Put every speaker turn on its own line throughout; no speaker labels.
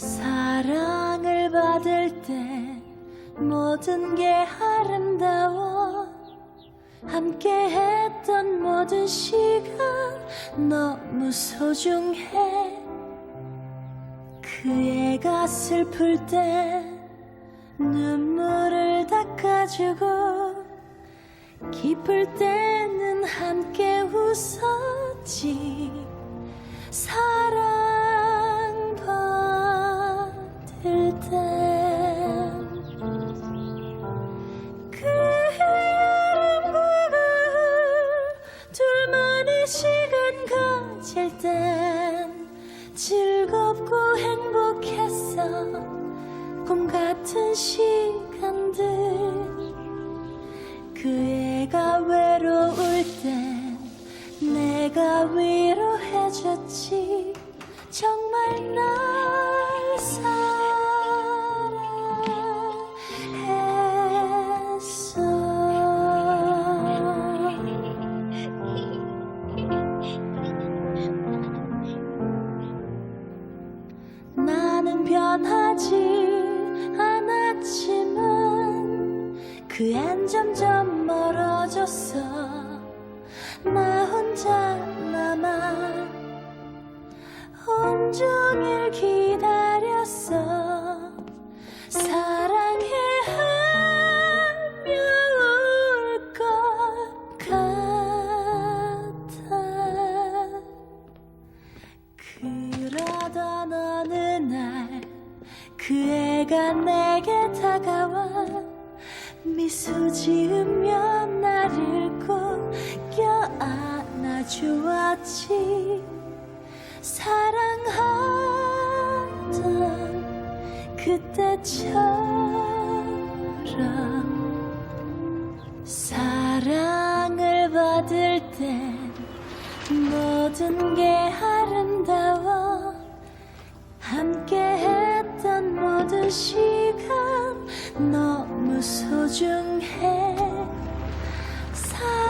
사랑을 받을 때 모든 게 아름다워. 함께 했던 모든 시간 너무 소중해. 그 애가 슬플 때 눈물을 닦아주고 기쁠 때는 함께 웃었 가질 땐 즐겁고 행복했어 꿈 같은 시간들. 그 애가 외로울 땐 내가 위로해줬지 점점 멀어졌어. 나 혼자 남아 온종일 기다렸어. 사랑해 하며 울 것 같아. 그러던 어느 날 그 애가 내게 다가와 미소 지으며 나를 꼭 껴안아 주었지. 사랑하던 그때처럼 사랑을 받을 땐 모든 게 아름다워. 함께 했던 모든 시간 너 소중해. 사랑받을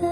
때